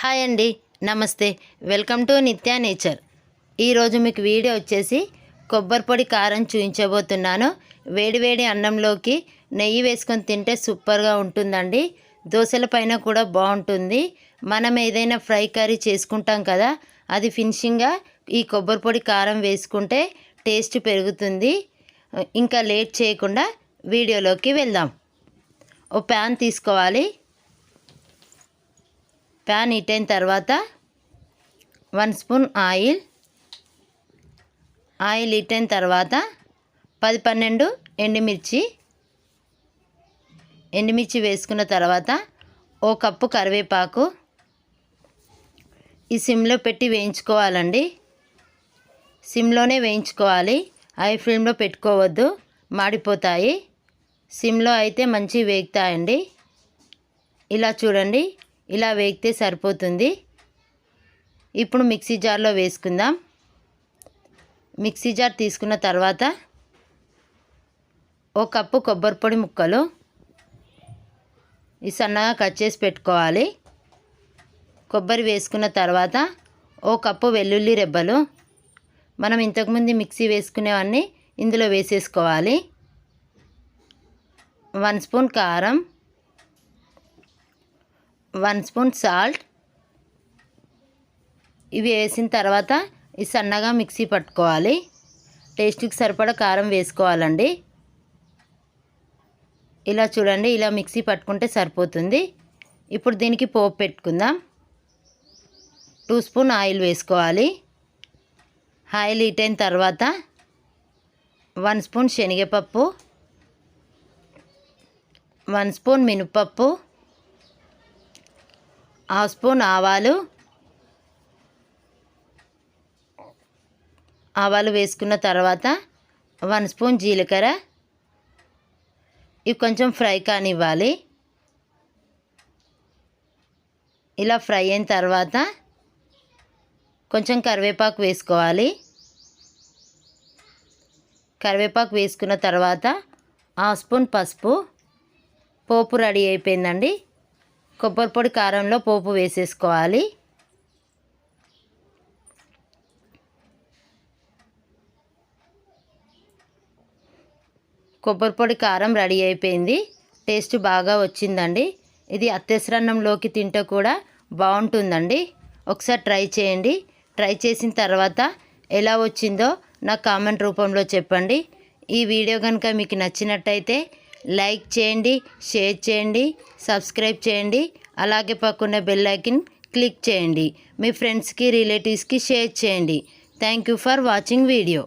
Hi అండి నమస్తే. Welcome to Nitya nature. ఈరోజు మీకు వీడియో వచ్చేసి కొబ్బరి పొడి కారం చూపించబోతున్నాను వేడివేడి అన్నంలోకి నెయ్యి వేసుకొని తింటే సూపర్గా ఉంటుందండి. దోశల పైన కూడా బాగుంటుంది. మనం ఏదైనా ఫ్రై కర్రీ చేసుకుంటాం కదా అది ఫినిషింగ్గా ఈ కొబ్బరి పొడి కారం వేసుకుంటే టేస్ట్ పెరుగుతుంది. ఇంకా లేట్ చేయకుండా వీడియోలోకి వెళ్దాం. ఓ ప్యాన్ తీసుకోవాలి. ప్యాన్ హీట్ అయిన తర్వాత one spoon oil. Oil heat అయిన తర్వాత పది పన్నెండు ఎండుమిర్చి. ఎండుమిర్చి వేసుకున్న తర్వాత ఓ కప్పు కరివేపాకు. ఈ సిమ్లో పెట్టి వేయించుకోవాలండి. సిమ్లోనే వేయించుకోవాలి. హై ఫ్లేమ్లో పెట్టుకోవద్దు. మాడిపోతాయి. సిమ్లో అయితే మంచి వేగుతాయండి. ఇలా చూడండి. ఇలా వేగితే సరిపోతుంది. ఇప్పుడు మిక్సీ జార్లో వేసుకుందాం. మిక్సీ జార్ తీసుకున్న తర్వాత ఒక కప్పు కొబ్బరి పొడి ముక్కలు ఈ సన్నగా కట్ చేసి పెట్టుకోవాలి. కొబ్బరి వేసుకున్న తర్వాత ఓ కప్పు వెల్లుల్లి రెబ్బలు. మనం ఇంతకుముందు మిక్సీ వేసుకునేవన్నీ ఇందులో వేసేసుకోవాలి. వన్ స్పూన్ కారం. One spoon salt. ఇవి వేసిన తర్వాత ఈ సన్నగా మిక్సీ పట్టుకోవాలి. టేస్ట్కి సరిపడా కారం వేసుకోవాలండి. ఇలా చూడండి ఇలా మిక్సీ పట్టుకుంటే సరిపోతుంది. ఇప్పుడు దీనికి పోపు పెట్టుకుందాం. టూ స్పూన్ ఆయిల్ వేసుకోవాలి. ఆయిల్ హీట్ అయిన తర్వాత వన్ స్పూన్ శనగపప్పు వన్ స్పూన్ మినపప్పు హాఫ్ స్పూన్ ఆవాలు. ఆవాలు వేసుకున్న తర్వాత వన్ స్పూన్ జీలకర్ర. ఇవి కొంచెం ఫ్రై కానివ్వాలి. ఇలా ఫ్రై అయిన తర్వాత కొంచెం కరివేపాకు వేసుకోవాలి. కరివేపాకు వేసుకున్న తర్వాత హాఫ్ స్పూన్ పసుపు. పోపు రెడీ అయిపోయిందండి. కొబ్బరి పొడి కారంలో పోపు వేసేసుకోవాలి. కొబ్బరి పొడి కారం రెడీ అయిపోయింది. టేస్ట్ బాగా వచ్చిందండి. ఇది అత్తెసరన్నంలోకి తింటే కూడా బాగుంటుందండి. ఒకసారి ట్రై చేయండి. ట్రై చేసిన తర్వాత ఎలా వచ్చిందో నాకు కామెంట్ రూపంలో చెప్పండి. ఈ వీడియో కనుక మీకు నచ్చినట్టయితే లైక్ చేయండి షేర్ చేయండి సబ్స్క్రైబ్ చేయండి అలాగే పక్కన బెల్ ఐకన్ క్లిక్ చేయండి. మీ ఫ్రెండ్స్కి రిలేటివ్స్కి షేర్ చేయండి. Thank you for watching video.